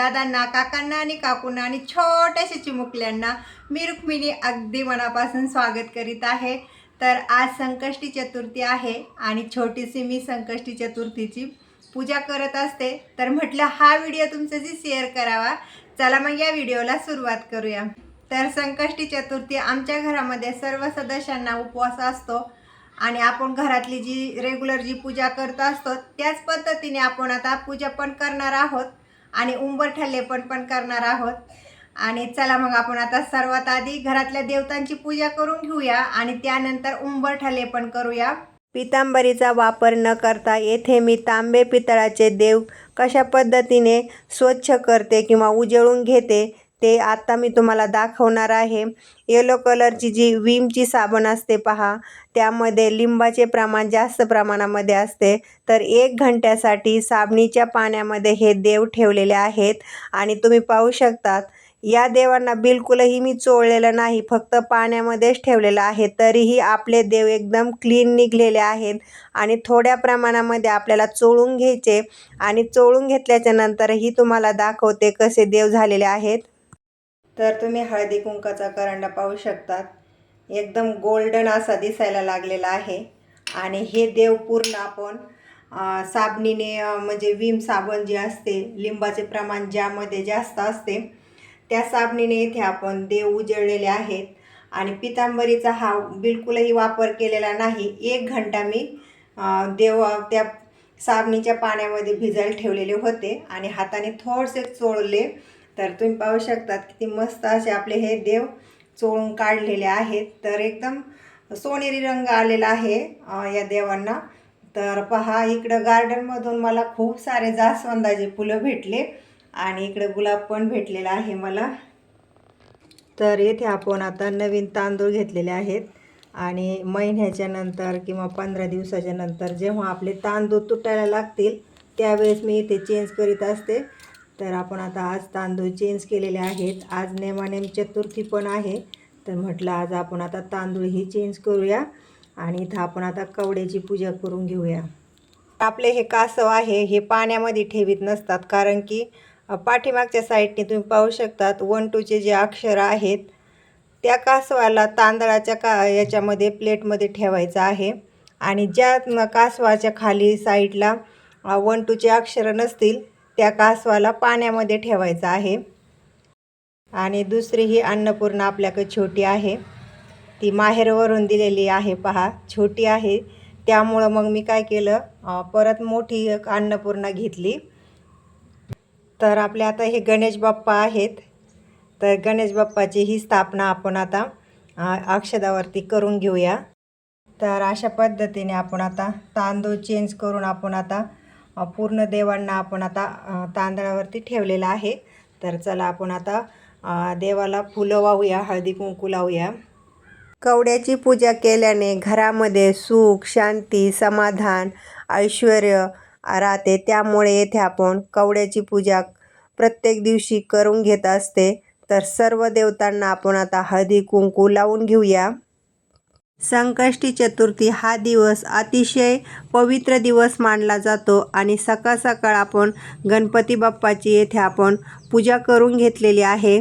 दादांना काकांना आणि काकूंना आणि छोट्याशा चिमुकल्यांना मी रुक्मिणी अगदी मनापासून स्वागत करीत आहे. तर आज संकष्टी चतुर्थी आहे आणि छोटीशी मी संकष्टी चतुर्थीची पूजा करत असते. तर म्हटलं हा व्हिडिओ तुमच्याशी शेअर करावा चला मग या व्हिडिओला सुरुवात करूया. तर संकष्टी चतुर्थी आमच्या घरामध्ये सर्व सदस्यांना उपवास असतो आणि आपण घरातली जी रेग्युलर जी पूजा करत असतो त्याच पद्धतीने आपण आता पूजा पण करणार आहोत. आणि उंबरठा पण पण करणार आहोत. आणि चला मग आपण आता सर्वात आधी घरातल्या देवतांची पूजा करून घेऊया आणि त्यानंतर उंबरठा पण करूया. पितांबरीचा वापर न करता येथे मी तांबे पितळाचे देव कशा पद्धतीने स्वच्छ करते किंवा उजळून घेते ते आता मी तुम्हाला दाखवणार आहे. येलो कलरची जी विमची साबण असते पहा त्यामध्ये लिंबाचे प्रमाण जास्त प्रमाणामध्ये असते. तर एक घंट्यासाठी साबणीच्या पाण्यामध्ये हे देव ठेवलेले आहेत आणि तुम्ही पाहू शकतात या देवांना बिलकुलही मी चोळलेलं नाही फक्त पाण्यामध्येच ठेवलेलं आहे. तरीही आपले देव एकदम क्लीन निघलेले आहेत आणि थोड्या प्रमाणामध्ये आपल्याला चोळून घ्यायचे आणि चोळून घेतल्याच्या नंतरही तुम्हाला दाखवते कसे देव झालेले आहेत. तर तुम्ही हळदी कुंकाचा करंडा पाहू शकतात. एकदम गोल्डन असा दिसायला लागलेला आहे. आणि हे देव पूर्ण आपण साबणीने म्हणजे विम साबण जे असते लिंबाचे प्रमाण ज्यामध्ये जास्त असते त्या साबणीने इथे आपण देव उजळलेले आहेत. आणि पितांबरीचा हा बिलकुलही वापर केलेला नाही. एक घंटा मी देव त्या साबणीच्या पाण्यामध्ये भिजायला ठेवलेले होते. आणि हाताने थोडसे चोळले. तर तुम्ही पाहू शकतात किती मस्त असे आपले हे देव चोळून काढलेले आहेत. तर एकदम सोनेरी रंग आलेला आहे या देवांना. तर पहा इकडं गार्डनमधून मला खूप सारे जास्वंदाचे फुलं भेटले आणि इकडं गुलाब पण भेटलेला आहे मला. तर येथे आपण आता नवीन तांदूळ घेतलेले आहेत आणि महिन्याच्या नंतर किंवा पंधरा दिवसाच्या नंतर जेव्हा आपले तांदूळ तुटायला लागतील त्यावेळेस मी इथे चेंज करीत असते. तर आपण आता आज तांदूळ चेंज केलेले आहेत. आज नेमानेम चतुर्थी पण आहे. तर म्हटलं आज आपण आता तांदूळही चेंज करूया आणि इथं आपण आता कवड्याची पूजा करून घेऊया. आपले हे कासव आहे हे पाण्यामध्ये ठेवीत नसतात कारण की पाठीमागच्या साईडने तुम्ही पाहू शकतात वन टूचे जे अक्षर आहेत त्या कासवाला तांदळाच्या का याच्यामध्ये प्लेटमध्ये ठेवायचं आहे. आणि ज्या कासवाच्या खाली साईडला वन टूचे अक्षरं नसतील त्या कासवाला पाण्यामध्ये ठेवायचं आहे. आणि दुसरी ही अन्नपूर्णा आपल्याकडे छोटी आहे. ती माहेरवरून दिलेली आहे पहा छोटी आहे. त्यामुळं मग मी काय केलं परत मोठी एक अन्नपूर्णा घेतली. तर आपले आता हे गणेश बाप्पा आहेत. तर गणेश बाप्पाची ही स्थापना आपण आता अक्षदावरती करून घेऊया. तर अशा पद्धतीने आपण आता तांदूळ चेंज करून आपण आता पूर्ण देवांना आपण आता तांदळावरती ठेवलेला आहे. तर चला आपण आता देवाला फुलं वाहूया हळदी कुंकू लावूया. कवड्याची पूजा केल्याने घरामध्ये सुख शांती समाधान ऐश्वर राहते. त्यामुळे येथे आपण कवड्याची पूजा प्रत्येक दिवशी करून घेत असते. तर सर्व देवतांना आपण आता हळदी कुंकू लावून घेऊया. संकष्टी चतुर्थी हा दिवस अतिशय पवित्र दिवस मानला जातो आणि सकाळ सकाळ आपण गणपती बाप्पाची येथे आपण पूजा करून घेतलेली आहे.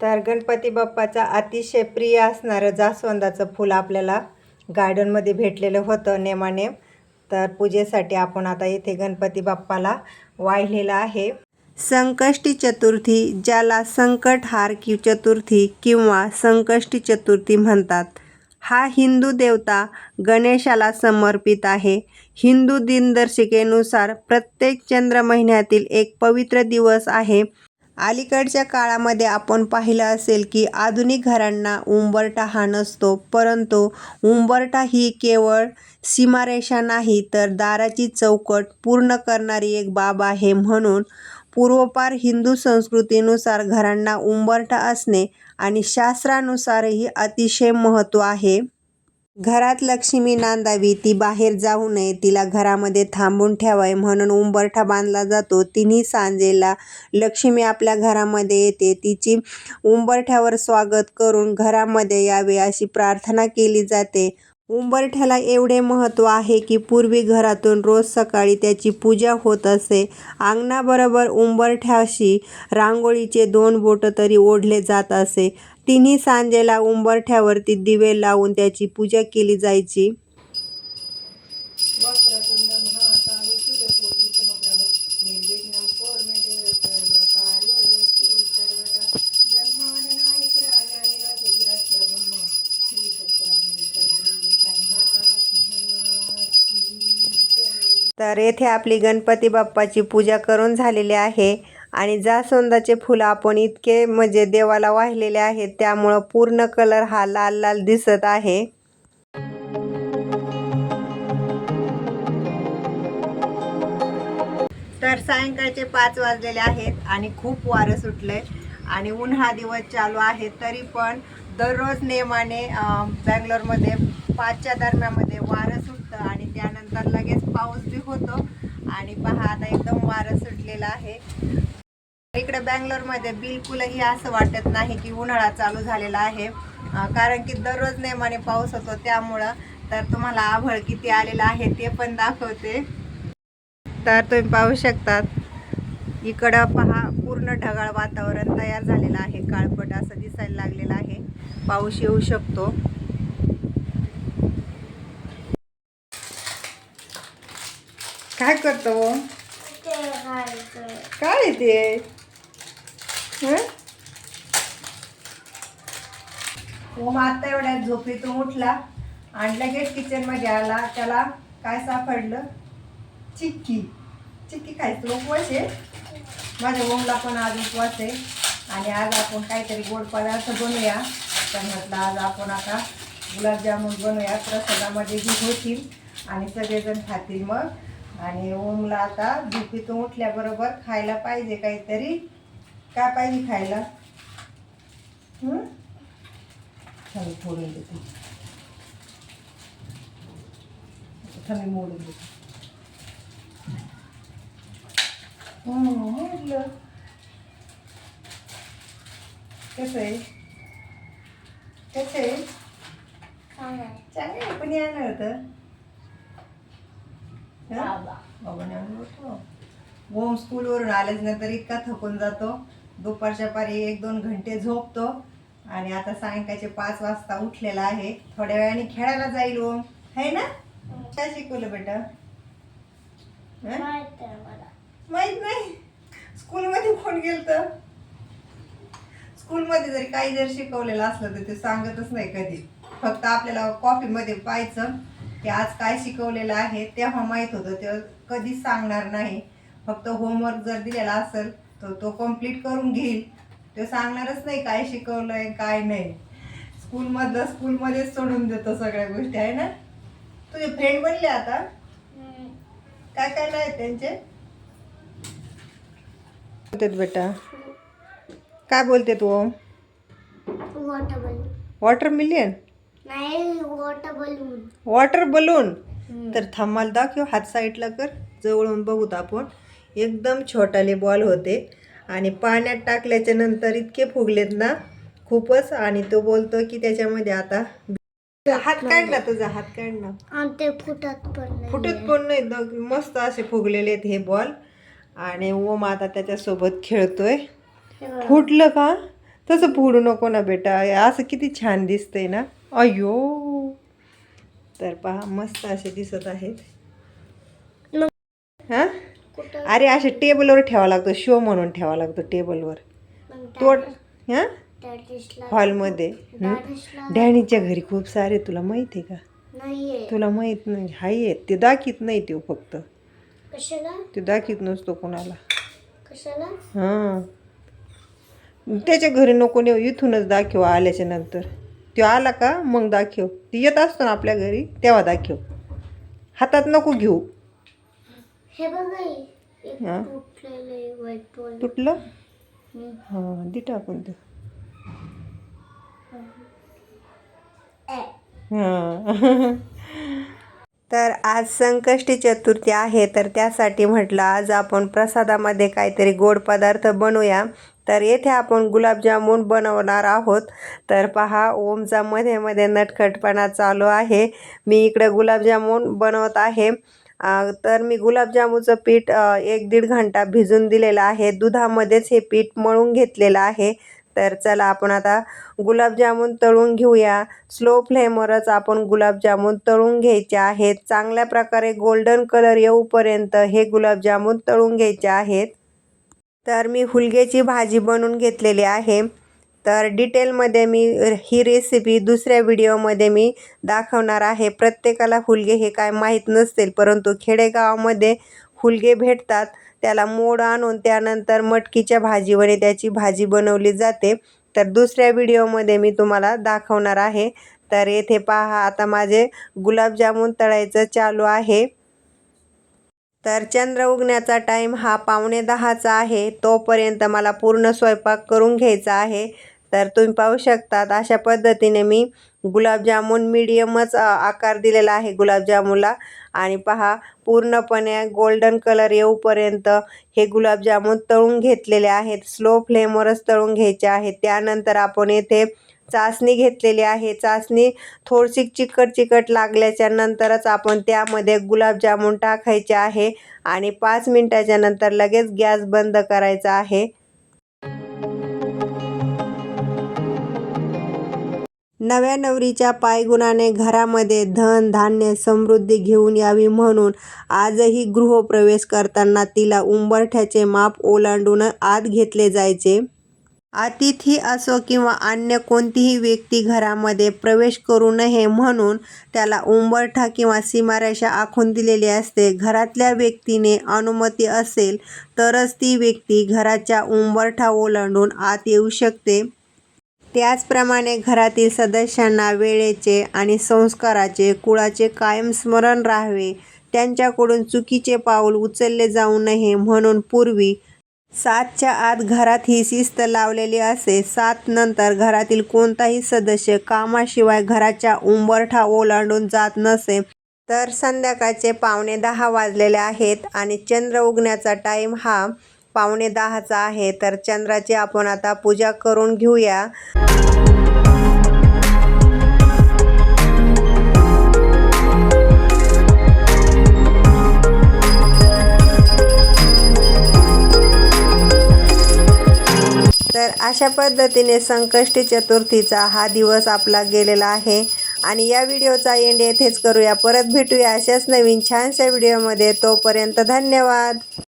तर गणपती बाप्पाचा अतिशय प्रिय असणारं जास्वंदाचं फूल आपल्याला गार्डनमध्ये भेटलेलं होतं नेमानेम तर पूजेसाठी आपण आता येथे गणपती बाप्पाला वाहिलेलं आहे. संकष्टी चतुर्थी ज्याला संकटहार की चतुर्थी किंवा संकष्टी चतुर्थी म्हणतात. हा हिंदू देवता गणेशाला समर्पित आहे. हिंदू दिनदर्शिकेनुसार प्रत्येक चंद्र महिन्यातील एक पवित्र दिवस आहे. अलीकडच्या काळामध्ये आपण पाहिलं असेल की आधुनिक घरांना उंबरठा हा नसतो परंतु उंबरठा ही केवळ सीमारेषा नाही तर दाराची चौकट पूर्ण करणारी एक बाब आहे म्हणून पूर्वपार हिंदू संस्कृतीनुसार घरांना उंबरठा असणे आणि शास्त्रानुसारही अतिशय महत्त्व आहे. घरात लक्ष्मी नांदावी ती बाहेर जाऊ नये तिला घरामध्ये थांबून ठेवावे म्हणून उंबरठा बांधला जातो. तिन्ही सांजेला लक्ष्मी आपल्या घरामध्ये येते. तिची उंबरठ्यावर स्वागत करून घरामध्ये यावे अशी प्रार्थना केली जाते. उंबरठ्याला एवढे महत्त्व आहे की पूर्वी घरातून रोज सकाळी त्याची पूजा होत असे. अंगणाबरोबर उंबरठ्याशी रांगोळीचे दोन बोटं तरी ओढले जात असे. तिन्ही सांजेला उंबरठ्यावरती दिवे लावून त्याची पूजा केली जायची. तर येथे आपली गणपती बाप्पाची पूजा करून झालेली आहे. आणि जास्वंदाचे फुलं आपण इतके म्हणजे देवाला वाहिलेले आहेत त्यामुळं पूर्ण कलर हा लाल लाल दिसत आहे. तर सायंकाळचे पाच वाजलेले आहेत आणि खूप वारं सुटले आणि उन्हा दिवस चालू आहे तरी पण दररोज नेमाने बँगलोरमध्ये पाचच्या दरम्यामध्ये वारं त्यानंतर लगेच पाऊस बी होतो आणि पहा आता एकदम वारं सुटलेलं आहे. इकडे बँगलोरमध्ये बिलकुलही असं वाटत नाही की उन्हाळा चालू झालेला आहे. कारण की दररोज नेमाने पाऊस होतो त्यामुळं तर तुम्हाला आभळ किती आलेलं आहे ते पण दाखवते. तर तुम्ही पाहू शकतात इकडं पहा पूर्ण ढगाळ वातावरण तयार झालेलं आहे. काळपट असं दिसायला लागलेलं आहे. पाऊस येऊ शकतो. काय करतो? काय येते? ओम आता एवढ्या झोपेतून उठला आणि लगेच किचनमध्ये आला. त्याला काय सापडलं? चिक्की. चिक्की खायचं उपवास आहे. माझ्या ओमला पण आज उपवास आहे. आणि आज आपण काहीतरी गोड पदार्थ बनवूया. पण म्हटलं आज आपण आता गुलाबजामुन बनवूया. प्रसादामध्ये बी होतील. आणि सगळेजण खातील मग. आणि ओमला आता झोपेतून उठल्याबरोबर खायला पाहिजे काहीतरी. काय पाहिजे खायला? थांब फोडून देते. थांब मोडून देते. मोडलं. कसं आहे? कसं आहे? चांगलं पण येणार होतं हं? बाबाने आणलं होतं. ओम स्कूलवरून आल्याच नंतर इतका थकून जातो. दुपारच्या पारी एक दोन घंटे झोपतो. आणि आता सायंकाळचे पाच वाजता उठलेला आहे. थोड्या वेळाने खेळायला जाईल ओम. है ना? काय शिकवलं बेटा? हं? माहीत नाही? स्कूलमध्ये कोण गेलत? स्कूलमध्ये जरी काही जर शिकवलेलं असलं तर ते सांगतच नाही कधी. फक्त आपल्याला कॉफीमध्ये पाहायचं. की आज काय शिकवलेलं आहे तेव्हा माहीत होतं तेव्हा कधीच सांगणार नाही. फक्त होमवर्क जर दिलेला असेल तर तो कंप्लीट करून घेईल. तो सांगणारच नाही काय शिकवलंय काय नाही. स्कूलमधलं स्कूलमध्येच सोडून देतो सगळ्या गोष्टी आहे ना? तुझे फ्रेंड बनले आता? काय काय नाही त्यांचे? बेटा. काय बोलते तू? वॉटर मिलियन नाही वॉटर बलून वॉटर बलून तर थांबाल दाखव हात साईडला कर. जवळून बघूत आपण. एकदम छोटाले बॉल होते. आणि पाण्यात टाकल्याच्या नंतर इतके फुगलेत ना खूपच. आणि तो बोलतो की त्याच्यामध्ये आता हात काढला तुझा हात काढला. आणि ते फुटत पण नाही. फुटत पण नाही. मस्त असे फुगलेले आहेत हे बॉल आणि ओम आता त्याच्यासोबत खेळतोय. फुटलं का? तसं फुडू नको ना बेटा. असं किती छान दिसतंय ना. अयो तर पहा मस्त असे दिसत आहेत. हा? अरे असे टेबलवर ठेवा लागतो शो म्हणून ठेवा लागतो टेबलवर. तोड हा? हॉलमध्ये. डॅनीच्या घरी खूप सारे तुला माहिती आहे का? तुला माहीत नाही. हाय आहेत. ते दाखीत नाही तो फक्त. ते दाखीत नसतो कोणाला. हां. त्याच्या घरी नको नेऊ इथूनच दाखव आल्याच्यानंतर. तो आला का मग दाखव. ती येत असतो ना आपल्या घरी तेव्हा दाखव. हातात नको घेऊ. हे तुटलं? हां दे टाकून ते हां. तर आज संकष्टी चतुर्थी आहे तर त्यासाठी म्हटलं आज आपण प्रसादामध्ये काहीतरी गोड पदार्थ बनवूया. तर येथे आपण गुलाबजामून बनवणार आहोत. तर पहा ओमचा मध्ये मध्ये नटखटपणा चालू आहे. मी इकडे गुलाबजामून बनवत आहे. तर मी गुलाबजामूचं पीठ एक दीड घंटा भिजून दिलेलं आहे. दुधामध्येच हे पीठ मळून घेतलेलं आहे. तर चला आपण आता गुलाबजामून तळून घेऊया. स्लो फ्लेमवरच आपण गुलाबजामून तळून घ्यायचे आहेत. चांगल्या प्रकारे गोल्डन कलर येऊपर्यंत हे गुलाबजामून तळून घ्यायचे आहेत. तर मी हुलग्याची भाजी बनवून घेतलेली आहे. तर डिटेलमध्ये मी ही रेसिपी दुसऱ्या व्हिडिओमध्ये मी दाखवणार आहे. प्रत्येकाला हुलगे हे काय माहीत नसतील परंतु खेडेगावामध्ये हुलगे भेटतात. त्याला मोड आणून त्यानंतर मटकीच्या भाजीवरे त्याची भाजी बनवली जाते. तर दुसऱ्या व्हिडिओमध्ये मी तुम्हाला दाखवणार आहे. तर येथे पहा आता माझे गुलाबजामुन तळायचं चालू आहे. तर चंद्र उगण्याचा टाईम हा पावणे दहाचा आहे. तोपर्यंत मला पूर्ण स्वयंपाक करून घ्यायचा आहे. तर तुम्ही पाहू शकतात अशा पद्धतीने मी गुलाबजामुन मीडियमच आकार दिलेला आहे गुलाबजामुनला. आणि पहा पूर्णपणे गोल्डन कलर येऊपर्यंत हे गुलाबजामुन तळून घेतलेले आहेत. स्लो फ्लेमवरच तळून घ्यायचे आहेत त्यानंतर आपण येथे चाचणी घेतलेली आहे. चाचणी थोडीशी चिकट चिकट लागल्याच्या नंतरच आपण त्यामध्ये गुलाबजामुन टाकायचे आहे आणि पाच मिनटाच्या नंतर लगेच गॅस बंद करायचा आहे. नव्या नवरीच्या पायगुणाने घरामध्ये धन धान्य समृद्धी घेऊन यावी म्हणून आजही गृहप्रवेश करताना तिला उंबरठ्याचे माप ओलांडून आत घेतले जायचे. अतिथी असो किंवा अन्य कोणतीही व्यक्ती घरामध्ये प्रवेश करू नये म्हणून त्याला उंबरठा किंवा सीमारेषा आखून दिलेली असते. घरातल्या व्यक्तीने अनुमती असेल तरच ती व्यक्ती घराच्या उंबरठा ओलांडून आत येऊ शकते. त्याचप्रमाणे घरातील सदस्यांना वेळेचे आणि संस्काराचे कुळाचे कायम स्मरण राहावे त्यांच्याकडून चुकीचे पाऊल उचलले जाऊ नये म्हणून पूर्वी सातच्या आत घरात ही शिस्त लावलेली असे सात नंतर घरातील कोणताही सदस्य कामाशिवाय घराच्या उंबरठा ओलांडून जात नसे तर संध्याकाळचे पावणे दहा वाजलेले आहेत आणि चंद्र उगण्याचा टाईम हा पावणे दहाचा आहे. तर चंद्राची आपण आता पूजा करून घेऊया. तर अशा पद्धतीने संकष्टी चतुर्थीचा हा दिवस आपला गेलेला आहे. आणि या व्हिडिओचा एंड येथेच करूया. परत भेटूया अशाच नवीन छानशा व्हिडिओमध्ये. तोपर्यंत धन्यवाद.